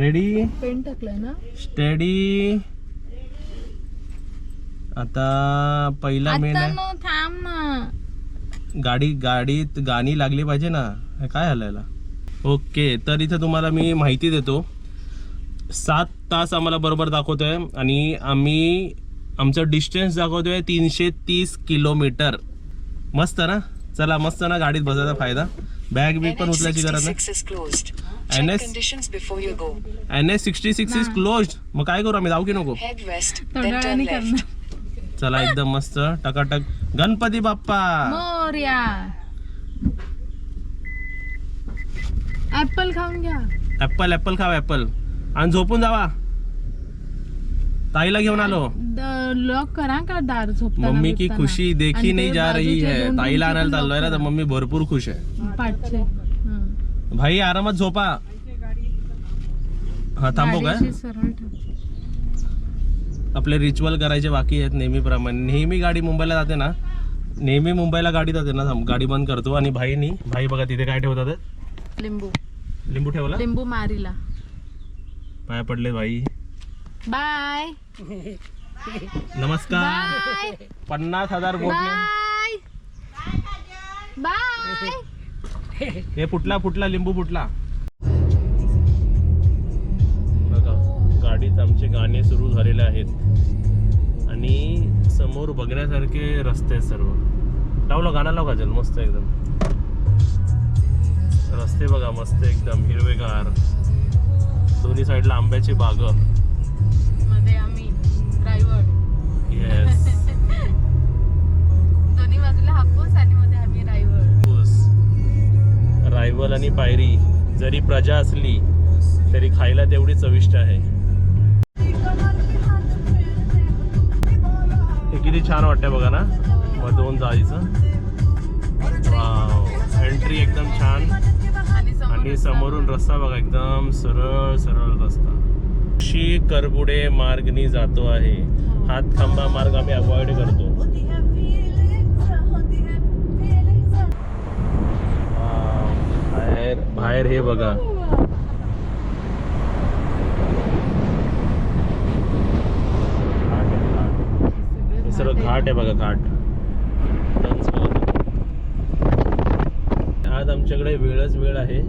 Ready paint टाकलाय ना? Study आता पहिला मेन आता आहे. न थांब ना. गाडी गाडीत गाणी लागली पाहिजे ना. हे काय हलायला? ओके तर इथे तुम्हाला मी माहिती देतो. सात तास आम्हाला बरोबर दाखवतोय आणि आम्ही आमचं डिस्टन्स दाखवतोय तीनशे तीस किलोमीटर मस्त ना? चला मस्त ना गाडीत बसायचा फायदा. बॅग बिग पण उचलायची गरज नाही. NH66 is closed. NS Check conditions before you go. N S sixty six is close मग काय करू आम्ही? जाऊ की नको? Head west, then थोड्या turn वेळाने left. करणार. चला एकदम मस्त. टकाटक. गणपती बाप्पा. मोर्या. ऍपल खाऊन घ्या. ऍपल ऍपल खावा ऍपल आणि झोपून जावा. ताईला घेऊन आलो. लॉक करा का दार झोपताना मम्मी की बिपताना? खुशी देखी आणि नाही ते जा रही बाजूचे है. दोन ताईला आणायला चाललोय ना तर मम्मी भरपूर खुश आहे. पाठचे. भाई आरामात झोपा. हा थांबू. काय. आपले रिच्युअल करायचे बाकी आहेत नेहमीप्रमाणे. नेहमी गाडी मुंबईला जाते ना? नेहमी मुंबईला गाडी जाते ना? थांब, गाडी बंद करतो. आणि भाईनी भाई बघा तिथे काय ठेवतात? लिंबू. लिंबू ठेवला? लिंबू मारीला. पाया पडले भाई. बाय. नमस्कार. पन्नास हजार बाय. हे फुटला फुटला लिंबू फुटला. बघा गाडीत आमचे गाणे सुरू झालेले आहेत. आणि समोर बघण्यासारखे रस्ते आहेत सर्व. लावलं गाणं लाव काजल मस्त एकदम. रस्ते बघा मस्त एकदम हिरवेगार. दोन्ही साईडला आंब्याची बाग. रायवल आणि पायरी जरी प्रजा असली तरी खायला तेवढी चविष्ट आहे. हे किती छान वाटतंय बघा ना. मग दोन जायचं एंट्री एकदम छान. आणि आणि समोरून रस्ता बघा एकदम सरळ सरळ रस्ता. शी करबुडे मार्गनी जातो आहे. हात खांबा मार्ग आम्ही अवॉइड करतो. बाहेर बाहेर हे बघा. आहे, घाट. हे सर्व घाट. आहे बघा घाट. आज आमच्याकडे वेळच वेळ आहे.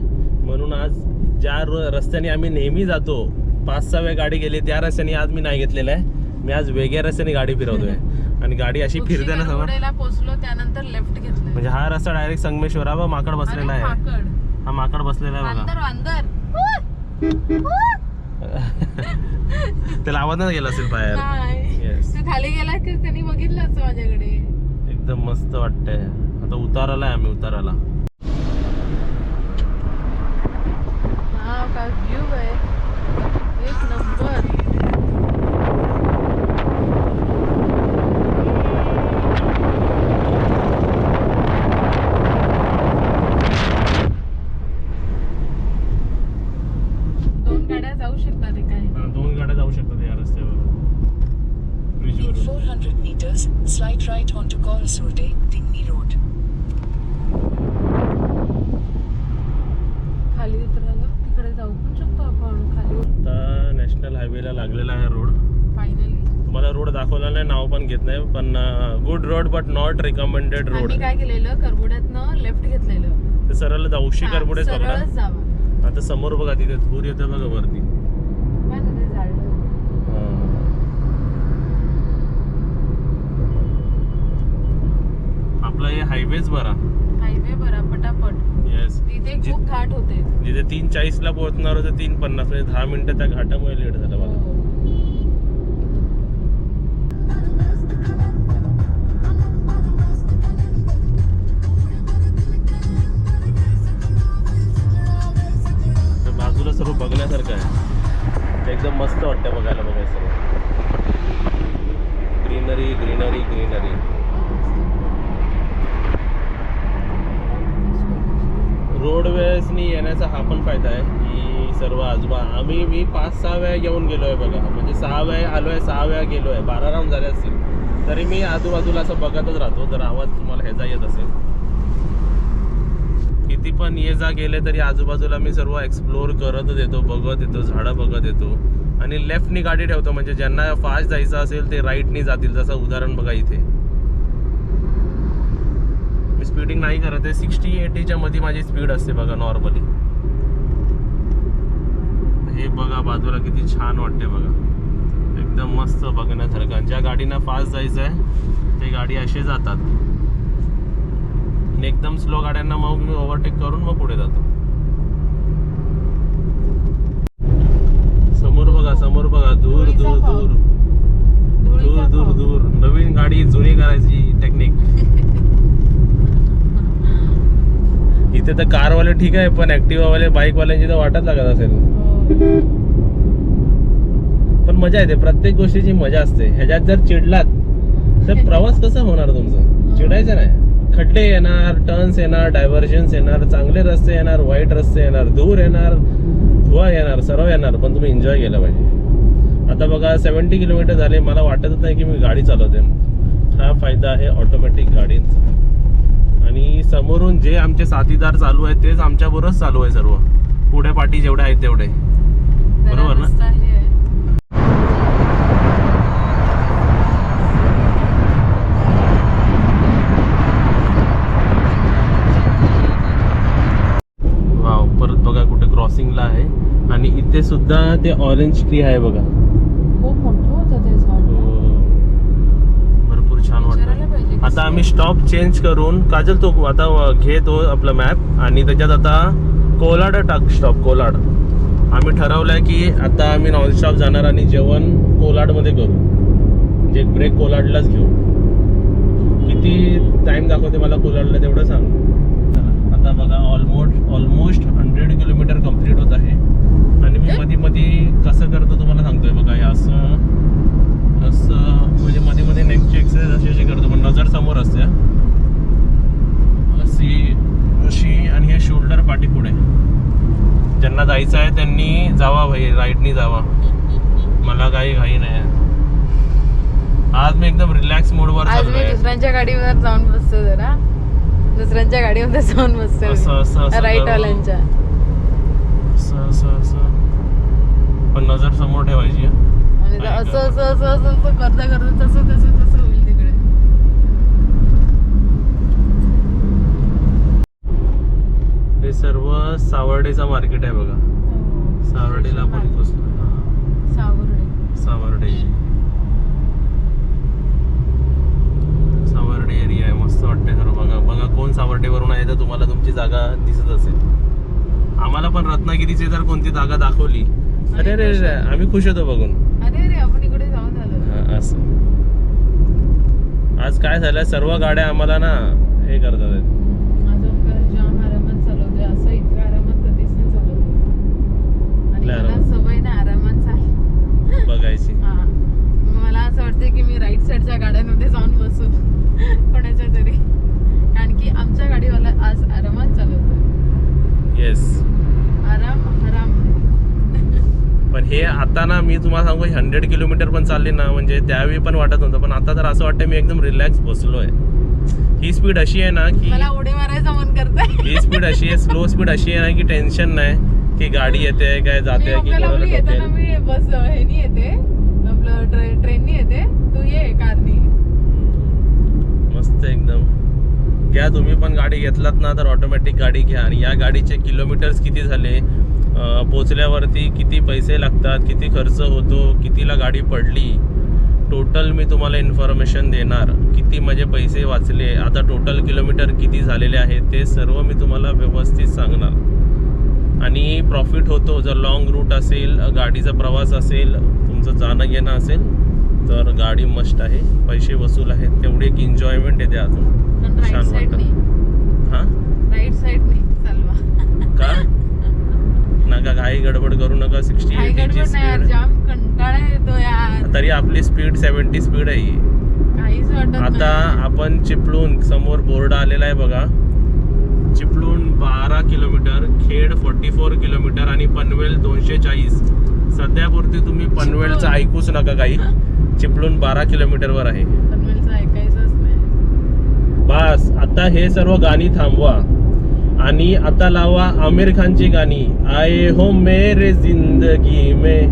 म्हणून आज ज्या रस्त्याने आम्ही नेहमी जातो पाच सहा वेळ गाडी गेली त्या रस्त्याने आज मी नाही घेतलेलं आहे. मी आज वेगळ्या रस्त्याने गाडी फिरवतोय. आणि गाडी अशी फिरते ना समोर पोहोचलो त्यानंतर लेफ्ट घेतलं. म्हणजे हा रस्ता डायरेक्ट संगमेश्वरा व माकड बसलेला आहे. हा माकड बसलेला आहे अंदर बघा. अंदर त्याला आवाज नाही गेला असेल बाहेर. नाही. येस तू खाली गेला की त्यांनी बघितलं असं माझ्याकडे. एकदम मस्त वाटतंय. आता उताराला आहे आम्ही उताराला. हा काय व्ह्यू आहे. एक नंबर दोन गाड्या जाऊ शकतात हे काय हा, दोन गाड्या जाऊ शकतात या रस्त्यावर. In ब्रिजवरून 400 meters, slide right onto Corusode, Digny Road. खाली उतरायला तिकडे जाऊ पण शकतो आपण खाली. आता नॅशनल हायवेला लागलेला आहे रोड फायनली तुम्हाला रोड दाखवला नाही नाव पण घेत नाही पण good road but not recommended road आम्ही काय केलेलं? करबुड्यातनं लेफ्ट घेतलेलं. ते सरळ जाऊ उशी हा, करपुढे पकडा सरळच जावा. आता समोर बघा तिथे धूर येते बघा वरती. आपला हे हायवेच बरा. हायवे बरा पटापट. येस तिथे खूप घाट होते. जिथे तीन चाळीसला पोहोचणार होतं तीन पन्नास म्हणजे दहा मिनिटं त्या घाटामुळे लेट झालं बघा. सर्व बघण्यासारखं आहे. एकदम मस्त वाटतं बघायला बघाय सर्व. ग्रीनरी ग्रीनरी ग्रीनरी रोडवेजनी येण्याचा हा पण फायदा आहे की सर्व आजोबा आम्ही मी पाच सहा वेळा येऊन गेलो आहे बघा. म्हणजे सहा वेळा आलो आहे सहा वेळा गेलो आहे बारा राऊंड झाले असतील. तरी मी आजूबाजूला असं बघतच राहतो. जर आवाज तुम्हाला ह्याचा येत असेल. किती पण ये जा गेले तरी आजूबाजूला मी सर्व एक्सप्लोर करत येतो बघत येतो झाडं बघत येतो. आणि लेफ्टनी गाडी ठेवतो म्हणजे ज्यांना फास्ट जायचं असेल ते राईटनी जातील जसं उदाहरण बघा इथे. मी स्पीडिंग नाही करत आहे सिक्स्टी एटीच्या मध्ये माझी स्पीड असते बघा नॉर्मली हे बघा बाजूला किती छान वाटते बघा. एकदम मस्त बघण्यासारखं. ज्या गाडीना फास्ट जायचं आहे ते गाडी असे जातात. आणि एकदम स्लो गाड्यांना मग मी ओव्हरटेक करून मग पुढे जातो. समोर बघा समोर बघा दूर दूर दूर. दूर दूर दूर. नवीन गाडी जुनी करायची टेक्निक इथे तर कारवाले ठीक आहे पण ऍक्टिव्हावाले बाईकवाल्यांची तर वाटच लागत असेल. पण मजा येते प्रत्येक गोष्टीची मजा असते. ह्याच्यात जर चिडलात तर प्रवास कसा होणार तुमचा? चिडायचं नाही. खड्डे येणार टर्न्स येणार डायव्हर्जन्स येणार चांगले रस्ते येणार वाईट रस्ते येणार धूर येणार धुवा येणार सर्व येणार पण तुम्ही एन्जॉय केलं पाहिजे. आता बघा सेवन्टी किलोमीटर झाले मला वाटतच नाही की मी गाडी चालवते. हा फायदा आहे ऑटोमॅटिक गाडींचा. आणि समोरून जे आमचे साथीदार चालू आहेत तेच आमच्याबरोबरच चालू आहे सर्व. पुढे पाठी जेवढे आहेत तेवढे. बरोबर ना? रस्ता हे आहे. वाव परत बघा कुठे क्रॉसिंगला आहे इथे सुद्धा ते ऑरेंज ट्री आहे बघा. खूप मोठं होतं ते झाड. हो. भरपूर छान वाटतं. आता आम्ही स्टॉप चेंज करून काजल तो आता घे तो आपला मॅप आणि त्याच्यात आता कोलाड टाक स्टॉप कोलाड. आम्ही ठरवलंय की आता आम्ही नॉनस्टॉप जाणार आणि जेवण कोलाडमध्ये करू. म्हणजे ब्रेक कोलाडलाच घेऊ. किती टाइम दाखवते मला कोलाडला तेवढं सांग. आता बघा almost almost hundred kilometre complete होत आहे. आणि मी मध्ये मध्ये कसं करतो तुम्हाला सांगतोय बघा हे असं असं म्हणजे मध्ये मध्ये नेकची एक्सरसाइज अशी अशी करतो पण नजर समोर असते. अशी अशी आणि हे शोल्डर पाठी पुढे. ज्यांना जायचं आहे त्यांनी जावा भाई राईटनी जावा. मला काही घाई नाही. आज मी एकदम रिलॅक्स मोडवर आज मी दुसऱ्यांच्या गाडीवर जाऊन बसतो जरा. दुसऱ्यांच्या गाडीमध्ये जाऊन बसतो राईट. वाल्यांच्या. असं असं असं पण नजर समोर ठेवायची हा. आणि ते असं असं असं असं असं करता करता तसं तसं तसं होईल तिकडे. हे सर्व सावर्डेचा मार्केट आहे बघा. सावर्डेला आपण पोचलो हा. सावर्डे. सावर्डे. सावर्डे एरिया आहे. मस्त वाटते सर्व बघा. बघा कोण सावर्डेवरून आहे तर तुम्हाला तुमची जागा दिसत असेल. आम्हाला पण रत्नागिरीची जर कोणती जागा दाखवली. अरे अरे अरे आम्ही खुश होतो बघून. अरे अरे आपण इकडे जाऊन आलो. हा, असं. आज काय झालं? सर्व गाड्या आम्हाला ना हे करतात. आहेत. माझं उपकार जाम आरामात चालवते असं इतकं आरामात कधीच नाही चालवते. आणि कुठल्या मला आरामात? सवय ना आरामात चाल बघायची. हा. मला असं वाटतं की मी राईट साईडच्या गाड्यांमध्ये जाऊन बसू कोणाच्या तरी. कारण की आमच्या गाडीवाला आज आरामात चालवतो येस पण हे आता ना मी तुम्हाला सांगू हंड्रेड किलोमीटर पण चालली ना म्हणजे त्यावेळी पण वाटत नव्हतं. पण आता तर असं वाटतं मी एकदम रिलॅक्स बसलोय. ही स्पीड अशी आहे ना की ही स्पीड अशी आहे स्लो स्पीड अशी आहे ना की टेन्शन नाही की गाडी येते काय जाते की बस येते. आपलं ट्रे ट्रेननी येते. तू ये कारनी. मस्त एकदम. घ्या तुम्ही पण गाडी घेतलात ना तर ऑटोमॅटिक गाडी घ्या. आणि या गाडीचे किलोमीटर्स किती झाले? पोचल्यावरती किती पैसे लागतात किती खर्च होतो कितीला गाडी पडली? टोटल मी तुम्हाला इन्फॉर्मेशन देणार. किती माझे पैसे वाचले? आता टोटल किलोमीटर किती झालेले आहेत ते सर्व मी तुम्हाला व्यवस्थित सांगणार. आणि प्रॉफिट होतो जर लॉंग रूट असेल गाडीचा प्रवास असेल तुमचं जाणं घेणं असेल तर गाडी मस्ट आहे. पैसे वसूल आहेत. तेवढी एक एन्जॉयमेंट येते अजून. छान साईडनी हां? राईट चालवा. का? नका घाई गडबड करू नका. सिक्स्टी काही एटीची स्पीड तरी आपली स्पीड सेवन्टी स्पीड आहे. वाटत आता आपण चिपळूण समोर बोर्ड आलेला आहे बघा. चिपळूण बारा kilometre Khed forty four kilometre आणि पनवेल दोनशे चाळीस. सध्यापुरती तुम्ही पनवेलचं. ऐकूच नका काही. चिपळूण बारा किलोमीटरवर आहे. बस आता हे सर्व गाणी थांबवा. आणि आता लावा आमिर खानची गाणी. आये हो मेरे जिंदगी में.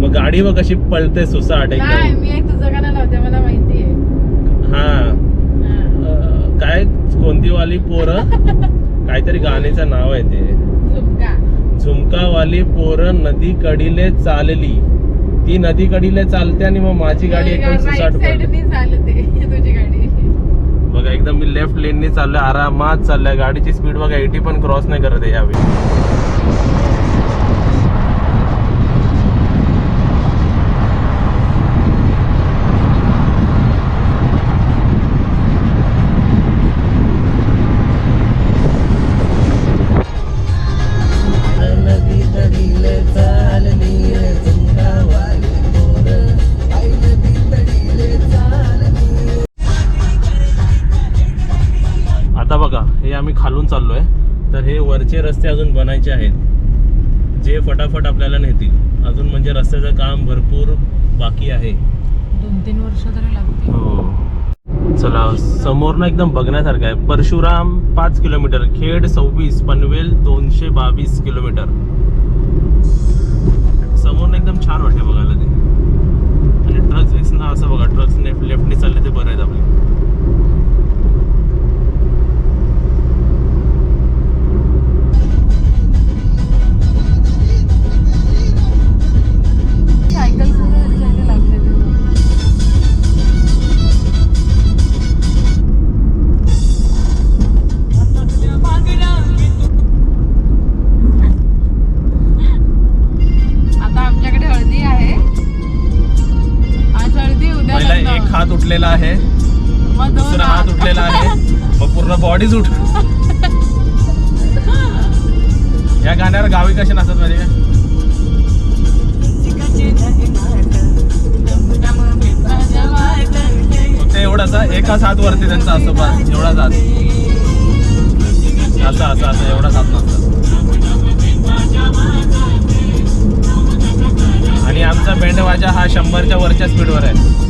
मग गाडी व कशी पळते सुसाट हा. काय कोणती वाली पोरं? काहीतरी गाण्याचं नाव आहे ते. झुमका. झुमकावाली पोरं नदी कडीले चालली. ती नदी कडीले चालते आणि मग माझी गाडी साईडनी चालते तुझी गाडी. बघा एकदम मी लेफ्ट लेननी चाललोय आरामात चाललोय. गाडीची स्पीड बघा एटी पण क्रॉस नाही करत आहे यावेळी. हे वरचे रस्ते अजून बनायचे आहेत. जे फटाफट आपल्याला नेतील. अजून म्हणजे रस्त्याचं काम भरपूर बाकी आहे. दोन तीन वर्ष तरी लागतील. हो. चला समोरनं एकदम बघण्यासारखं आहे. परशुराम पाच किलोमीटर खेड सव्वीस पनवेल दोनशे बावीस किलोमीटर. समोरनं एकदम छान वाटते बघायला ते. आणि ट्रक्स विक्स ना असं बघा ट्रक्स लेफ्टने चालले ते बरं आहेत आपले. असं असं असं एवढा हात नसतात आणि आमचा बेंडवाजा हा शंभरच्या वरच्या स्पीडवर आहे.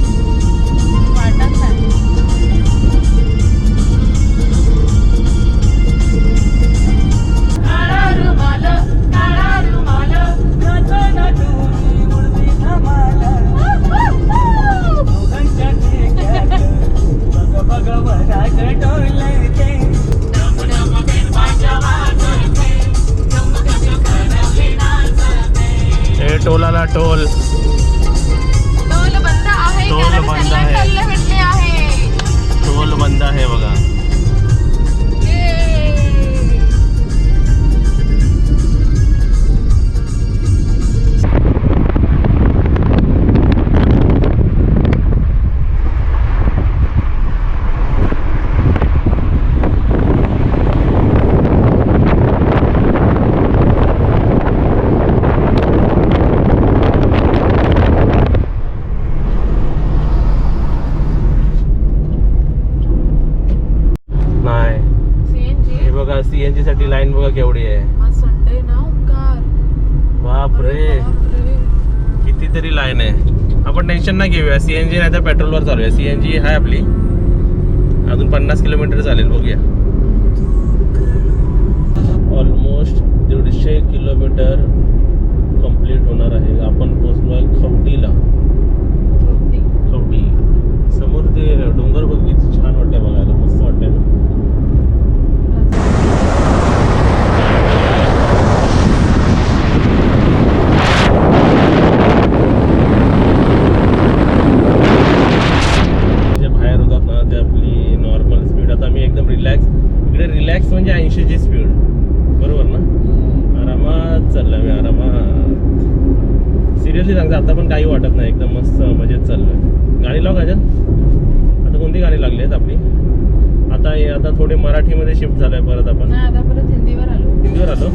बघा केवढी आहे. आज संडे ना ओंकार बाप रे बापरे. कितीतरी लाईन आहे. आपण टेन्शन नाही घेऊया. सीएनजी नाही तर पेट्रोलवर चालूया. सीएनजी आहे आपली. अजून पन्नास किलोमीटर चालेल. बघूया. ऑलमोस्ट दीडशे किलोमीटर कंप्लीट होणार आहे. आपण पोचलोय खवटीला खवटी समोर ते डोंगर बघ किती छान वाटते बघायला. मस्त वाटते ना जे बाहेर होतात ना ते आपली नॉर्मल स्पीड आता मी एकदम रिलॅक्स इकडे रिलॅक्स म्हणजे ऐंशीची स्पीड बरोबर ना आरामात चाललोय मी आरामात सिरियसली सांगतो आता पण काही वाटत नाही एकदम मस्त मजेत चाललोय गाडी लाव काजल आता कोणती गाडी लागली आहेत आपली आता हे आता थोडे मराठीमध्ये शिफ्ट झालोय परत आपण. हिंदीवर आलो. हिंदीवर आलो.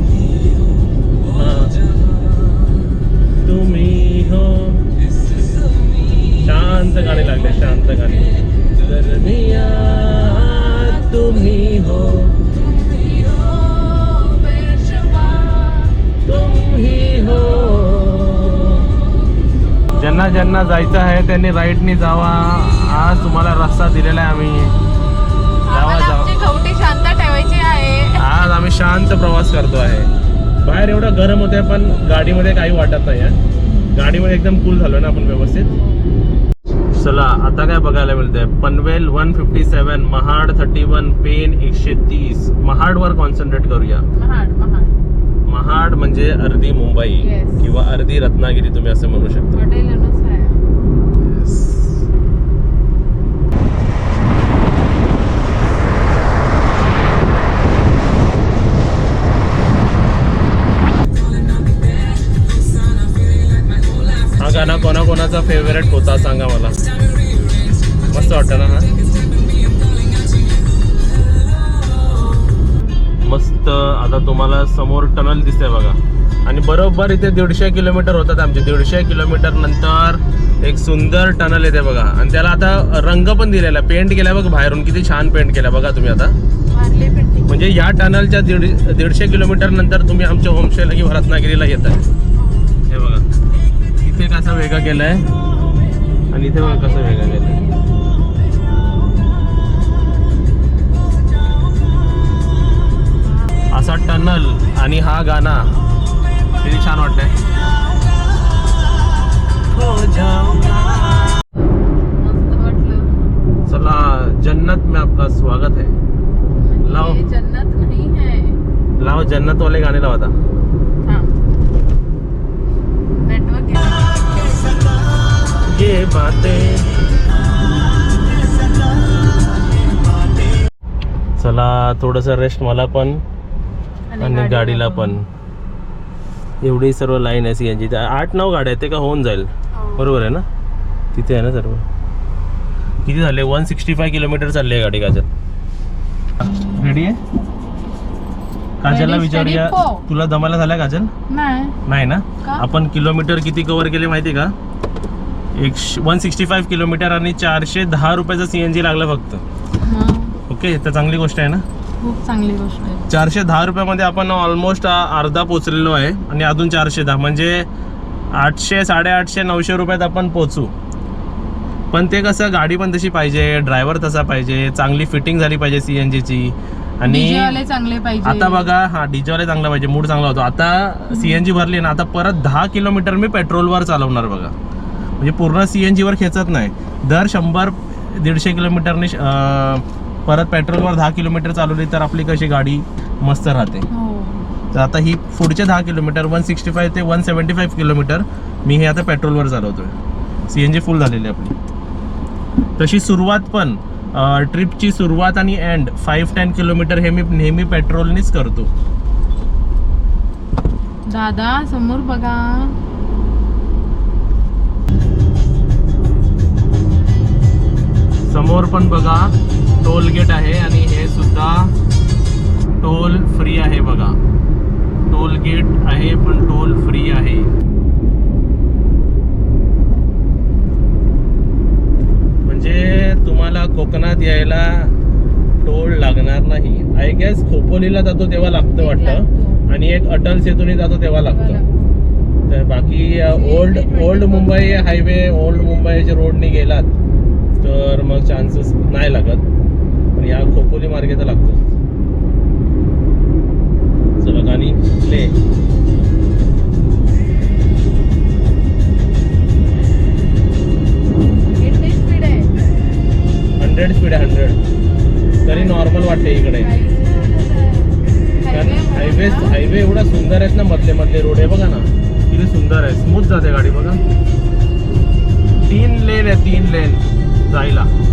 तुम्ही हो. शांत गाणे लागले शांत गाणे. तुम्ही हो. तुम्ही हो. ज्यांना ज्यांना जायचं आहे त्यांनी राईटनी जावा. आज तुम्हाला रस्ता दिलेला आहे आम्ही. जावा जावा. शांत प्रवास करतो आहे. बाहेर एवढं गरम होतंय पण गाडीमध्ये काही वाटत नाही आहे गाडीमध्ये एकदम कूल झालो ना आपण व्यवस्थित. चला आता काय बघायला मिळतंय? Panvel one fifty seven Mahad thirty one Pen एकशे तीस. महाडवर कॉन्सन्ट्रेट करूया. महाड म्हणजे अर्धी मुंबई Yes. किंवा अर्धी रत्नागिरी तुम्ही असं म्हणू शकता. कोणाकोणाचा फेवरेट होता सांगा मला. मस्त वाटतं ना हा? मस्त. आता तुम्हाला समोर टनल दिसते बघा. आणि बरोबर इथे दीडशे किलोमीटर होतात आमचे. दीडशे किलोमीटर नंतर एक सुंदर टनल येते बघा. आणि त्याला आता रंग पण दिलेला आहे. पेंट केलाय बघा बाहेरून. किती छान पेंट केला बघा तुम्ही आता. वारली पेंटिंग म्हणजे या टनलच्या दीड दीडशे किलोमीटर नंतर तुम्ही आमच्या होमस्टेला किंवा रत्नागिरीला येताय. हे बघा. इथे कसं वेगळं केलंय. आणि इथे बघा कसं वेगळं केलंय. असा टनल आणि हा गाणा. किती छान वाटतंय हो चला जन्नत में आपका स्वागत है. लाव. ये जन्नत नहीं है. लाव जन्नत वाले गाणे लाव चला थोडस रेस्ट मला पण आणि गाडीला पण. एवढी सर्व लाईन आहे जी आठ नऊ गाड्या आहेत ते का होऊन जाईल? बरोबर आहे ना? तिथे आहे ना सर्व? किती झाले? वन सिक्स्टी फाय किलोमीटर चालले गाडी काजल. रेडी आहे? काजलला विचारूया. तुला दमाला झाला काजल? नाही. नाही ना? आपण किलोमीटर किती कव्हर केले माहिती आहे का? एक वन सिक्स्टी फाईव्ह किलोमीटर आणि चारशे दहा रुपयाचा सी एन जी लागला फक्त. हा, ओके तर चांगली गोष्ट आहे ना? खूप चांगली गोष्ट आहे. चारशे दहा रुपयामध्ये आपण ऑलमोस्ट अर्धा पोचलेलो आहे आणि अजून चारशे दहा म्हणजे आठशे साडेआठशे नऊशे रुपयात आपण पोचू. पण ते कसं गाडी पण तशी पाहिजे ड्रायव्हर तसा पाहिजे चांगली फिटिंग झाली पाहिजे सी एन जीची आणि चांगले पाहिजे. आता बघा हा डीजेवाले चांगला पाहिजे मूड चांगला होतो. आता सीएनजी भरली ना आता परत दहा किलोमीटर मी पेट्रोलवर चालवणार बघा. म्हणजे पूर्ण सीएनजी वर खेचत नाही. दर शंभर दीडशे किलोमीटरने परत पेट्रोलवर दहा किलोमीटर चालवली तर आपली कशी गाडी मस्त राहते. हो. तर आता ही पुढचे दहा किलोमीटर वन सिक्स्टी फाय ते वन सेवन्टी फाईव्ह किलोमीटर मी हे आता पेट्रोलवर चालवतोय. सी एन जी फुल झालेली आहे आपली. तशी सुरुवात पण ट्रिपची सुरुवात आणि एंड फाईव्ह टेन किलोमीटर हे मी नेहमी पेट्रोलनीच करतो. दादा समोर बघा. समोर पण बघा टोल गेट आहे आणि हे सुद्धा टोल फ्री आहे बघा. टोल गेट आहे पण टोल फ्री आहे. म्हणजे तुम्हाला कोकणात यायला टोल लागणार नाही. आय गेस खोपोलीला जातो तेव्हा लागतं वाटतं. आणि एक अटल सेतूने जातो तेव्हा लागतं. तर बाकी old old Mumbai highway old मुंबईच्या रोडने गेलात तर मग चान्सेस नाही लागत. पण या खोपोली मार्गे तर लागतो चला गाणी प्ले किती स्पीड आहे? हंड्रेड स्पीड आहे हंड्रेड तरी नॉर्मल वाटते इकडे. कारण हायवे हायवे एवढा सुंदर आहेत ना मधले मधले रोड आहे बघा ना किती सुंदर आहे. स्मूथ जाते गाडी बघा. तीन लेन आहे तीन लेन जायला.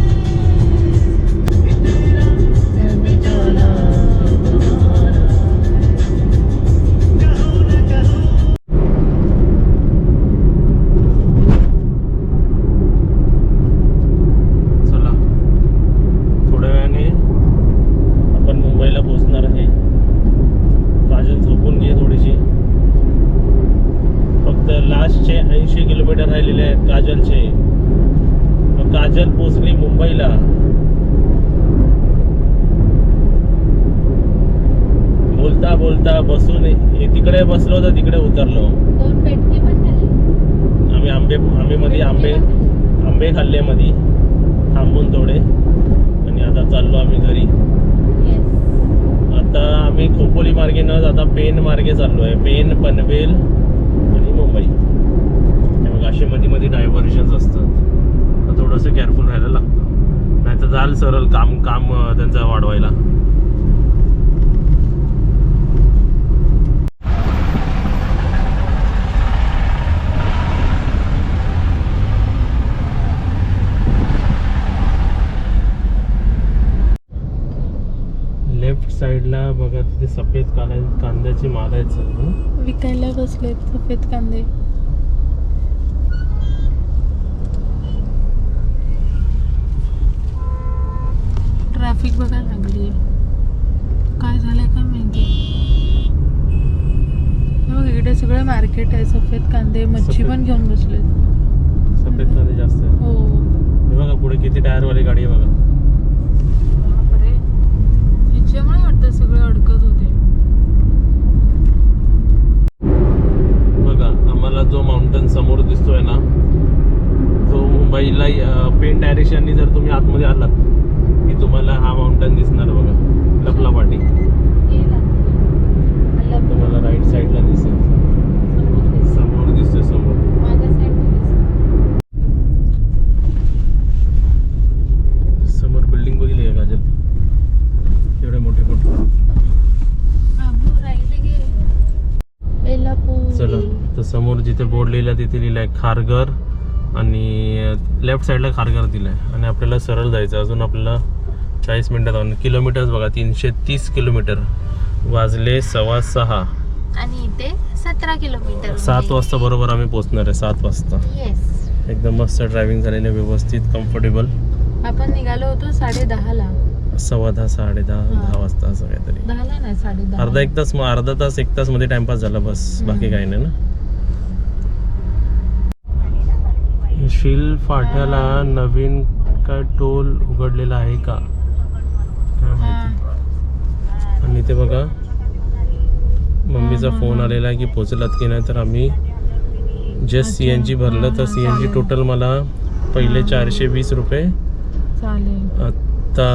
तिकडे बसलो तर तिकडे उतरलो. आम्ही आंबे आम्ही मध्ये आंबे आंबे खाल्ले मध्ये थांबून थोडे. आणि आता चाललो आम्ही घरी. आता आम्ही खोपोली मार्गे न पेन मार्गे चाललो आहे पेन पनवेल आणि मुंबई. बघा असे मध्ये मध्ये डायव्हर्जन्स असतात. तर थोडंसं केअरफुल राहायला लागतं. नाही तर जाल सरळ काम काम त्यांचं वाढवायला लेफ्ट साईडला बघा तिथे सफेद कांदा कांद्याची माल आहेत विकायला बसलेत सफेद कांदे. ट्रॅफिक बघा लागली. काय झालंय काय माहिती? बघ इकडे सगळं मार्केट आहे सफेद कांदे मच्छी. पण घेऊन बसलेत. सफेद कांदे जास्त हो. हे बघा पुढे किती टायरवाली गाडी आहे बघा. अडकत होते. बघा आम्हाला जो माउंटन समोर दिसतोय ना तो मुंबईला पेन डायरेक्शननी जर तुम्ही आतमध्ये आलात की तुम्हाला हा माउंटन दिसणार बघा लपलापाटी. तुम्हाला राईट साईडला दिसेल. समोर दिसतोय समोर समोर बिल्डिंग बघितली का काजल एवढे मोठे मोठे चला तर समोर जिथे बोर्ड लिहिला तिथे लिहिलंय खारघर आणि लेफ्ट साईडला खारघर दिलंय. आणि आपल्याला सरळ जायचं अजून आपल्याला चाळीस मिनिटात जाऊन किलोमीटर्स बघा तीनशे तीस किलोमीटर वाजले सव्वा सहा. आणि इथे सतरा किलोमीटर सात वाजता बरोबर आम्ही पोहोचणार आहे सात वाजता. एकदम मस्त ड्रायव्हिंग झालेलं आहे, व्यवस्थित कम्फर्टेबल आपण निघालो होतो साडे दहाला. सव्वा दहा साडे दहा. दहा वाजता असं काहीतरी. अर्धा एक तास मग अर्धा तास एक तासमध्ये टाइमपास झाला बस. बाकी काही नाही ना. शील फाट्याला नवीन काय टोल उघडलेला आहे का काय माहिती आणि ते बघा मम्मीचा हा, हा, फोन हा. आलेला आहे की पोचलात की नाही तर आम्ही जस्ट सी एन जी भरलं तर हा, सी एन जी. टोटल मला पहिले चारशे वीस रुपये चालेल आता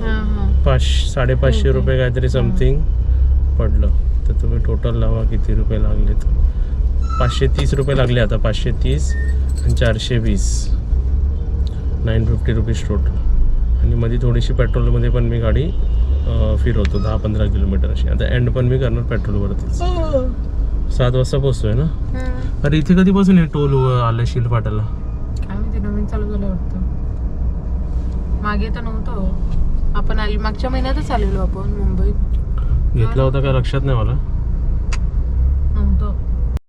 हा हा पाच साडेपाचशे ओके. रुपये काहीतरी समथिंग पडलं तर तुम्ही टोटल लावा किती रुपये लागलेत पाचशे तीस रुपये लागले आता पाचशे तीस आणि चारशे वीस. नाईन फिफ्टी रुपीज टोटल आणि मध्ये थोडीशी पेट्रोलमध्ये पण मी गाडी फिरवतो दहा पंधरा किलोमीटर अशी. आता एंड पण मी करणार पेट्रोलवरतीच सात वाजता पोचतोय ना. अरे इथे कधीपासून हे टोल आलं काय माहिती नवीन चालू झालं वाटतं. मागे तर नव्हतं. आपण आली मागच्या महिन्यातच आलेलो आपण मुंबईत. घेतला होता का? लक्षात नाही मला.